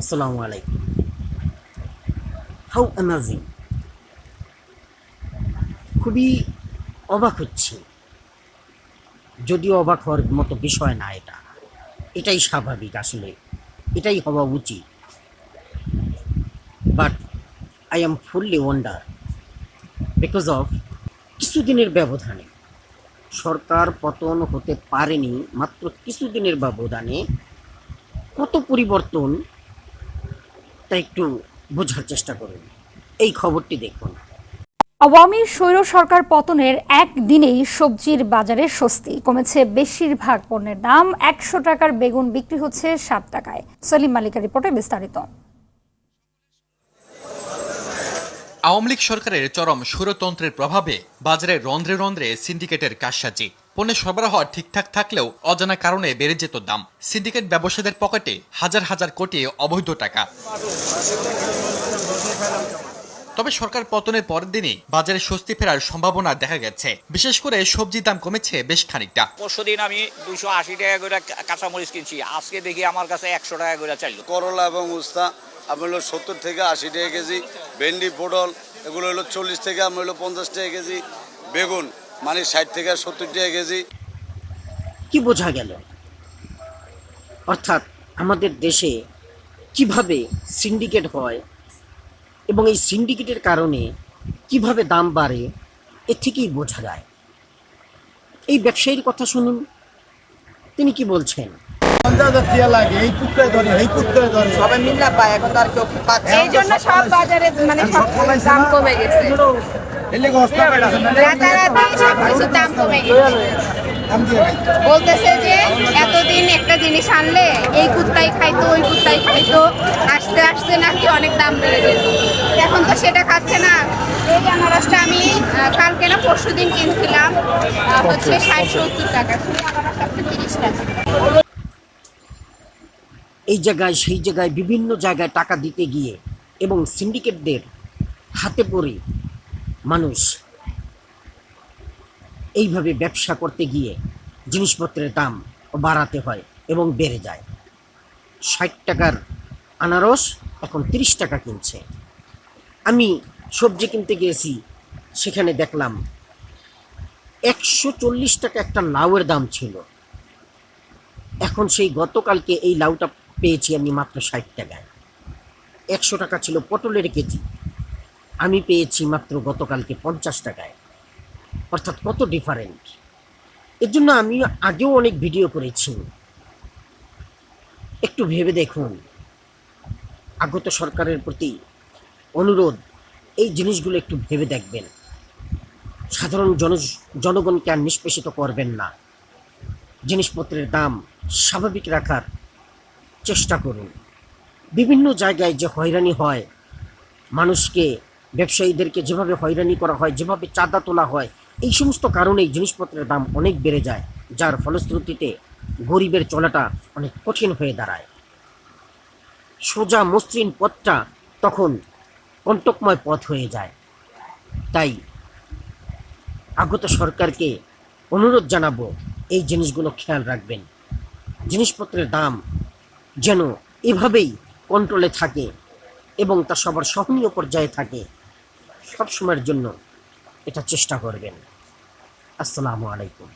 আসসালামু আলাইকুম। How amazing খুবই অবাক হচ্ছি। যদিও অবাক হওয়ার মতো বিষয় না এটা। এটাই স্বাভাবিক আসলে। এটাই হওয়া উচিত। But I am fully wonder because of কিছুদিনের ব্যবধানে। সরকার পতন হতে পারেনি, মাত্র কিছুদিনের ব্যবধানে কত পরিবর্তন তা একটু বোঝার চেষ্টা করুন। এই খবরটি দেখুন। আওয়ামী স্বৈর সরকার পতনের একদিনেই সবজির বাজারে স্বস্তি। কমেছে বেশিরভাগ পণ্যের দাম একশো টাকার বেগুন বিক্রি হচ্ছে সাত টাকায়। সলিম মালিকা রিপোর্টে বিস্তারিত। আওয়ামী লীগ সরকারের চরম সুরতন্ত্রের প্রভাবে বাজারে রন্ধ্রে রন্ধ্রে সিন্ডিকেটের কারসাজি। পণ্যের সরবরাহ ঠিকঠাক থাকলেও অজানা কারণে বেড়ে যেত দাম। সিন্ডিকেট ব্যবসায়ীদের পকেটে হাজার হাজার কোটি অবৈধ টাকা। তবে সরকার পতনের পরের দিনই বাজারে স্বস্তি ফেরার সম্ভাবনা দেখা গেছে। বিশেষ করে সবজির দাম কমেছে বেশ খানিকটা। পরশু দিন আমি দুইশো আশি টাকা করে কাঁচামরিচ কিনছি। আজকে দেখি আমার কাছে একশো টাকা করে চাইলো। করলা এবং উস্তা আপনার হলো সত্তর থেকে আশি টাকা কেজি ভেন্ডি পটল এগুলো হলো চল্লিশ থেকে আপনার হলো পঞ্চাশ টাকা কেজি বেগুন। মানে ষাট থেকে সত্তর টাকা কেজি। কি বোঝা গেল? অর্থাৎ আমাদের দেশে কীভাবে সিন্ডিকেট হয় এবং এই সিন্ডিকেটের কারণে কীভাবে দাম বাড়ে, এ থেকেই বোঝা যায়। এই ব্যবসায়ীর কথা শুনুন, তিনি কি বলছেন? পঞ্চাশ হাজার টিয়া লাগে এই কুত্তায় ধরে এই কুত্তায় ধরে। সবাই মিল্লা পায় এখন আর কেউ পাচ্ছে এই জন্য সব বাজারে মানে সব দাম কমে গেছে। এলে হস্তা পেয়েছে না রাতারাতি সব কিছুর দাম কমে গেছে। দাম দিয়ে ভাই বলতেছে যে এতদিন একটা জিনিস আনলে এই কুত্তাই খাইতো ওই কুত্তাই খাইতো আসতে আসতে নাকি অনেক দাম বেড়ে যেত এখন তো সেটা খাচ্ছে না। এই আনারসটা আমি কালকে না পরশু দিন কিনছিলাম হচ্ছে ষাট সত্তর টাকা। শুধু আনারস তিরিশ টাকা। এই জায়গায়, সেই জায়গায় বিভিন্ন জায়গায় টাকা দিতে গিয়ে এবং সিন্ডিকেটদের হাতে পড়ে মানুষ এইভাবে ব্যবসা করতে গিয়ে জিনিসপত্রের দাম বাড়াতে হয় এবং বেড়ে যায়। ষাট টাকার আনারস এখন তিরিশ টাকা কিনছে। আমি সবজি কিনতে গিয়েছি, সেখানে দেখলাম একশো চল্লিশ টাকা একটা লাউয়ের দাম ছিল। এখন সেই গতকালকে এই লাউটা পেয়েছি আমি মাত্র ষাট টাকায় একশো টাকা ছিল পটলের কেজি। আমি পেয়েছি মাত্র গতকালকে পঞ্চাশ টাকায় অর্থাৎ কত ডিফারেন্ট এর জন্য আমি আগেও অনেক ভিডিও করেছি। একটু ভেবে দেখুন। আগত সরকারের প্রতি অনুরোধ, এই জিনিসগুলো একটু ভেবে দেখবেন। সাধারণ জন, জনগণকে আর নিষ্পেষিত করবেন না। জিনিসপত্রের দাম স্বাভাবিক রাখার চেষ্টা করুন। বিভিন্ন জায়গায় যে হয়রানি হয়, মানুষকে, ব্যবসায়ীদেরকে যেভাবে হয়রানি করা হয়, যেভাবে চাঁদা তোলা হয়, এই সমস্ত কারণেই জিনিসপত্রের দাম অনেক বেড়ে যায়, যার ফলশ্রুতিতে গরিবের চলাটা অনেক কঠিন হয়ে দাঁড়ায়। সোজা মসৃণ পথটা তখন কণ্টকময় পথ হয়ে যায়। তাই আগত সরকারকে অনুরোধ জানাব, এই জিনিসগুলো খেয়াল রাখবেন। জিনিসপত্রের দাম যেন এভাবেই কন্ট্রোলে থাকে এবং তা সবার সহনীয় পর্যায়ে থাকে। সব সময়ের জন্য এটা চেষ্টা করবেন। আসসালামু আলাইকুম।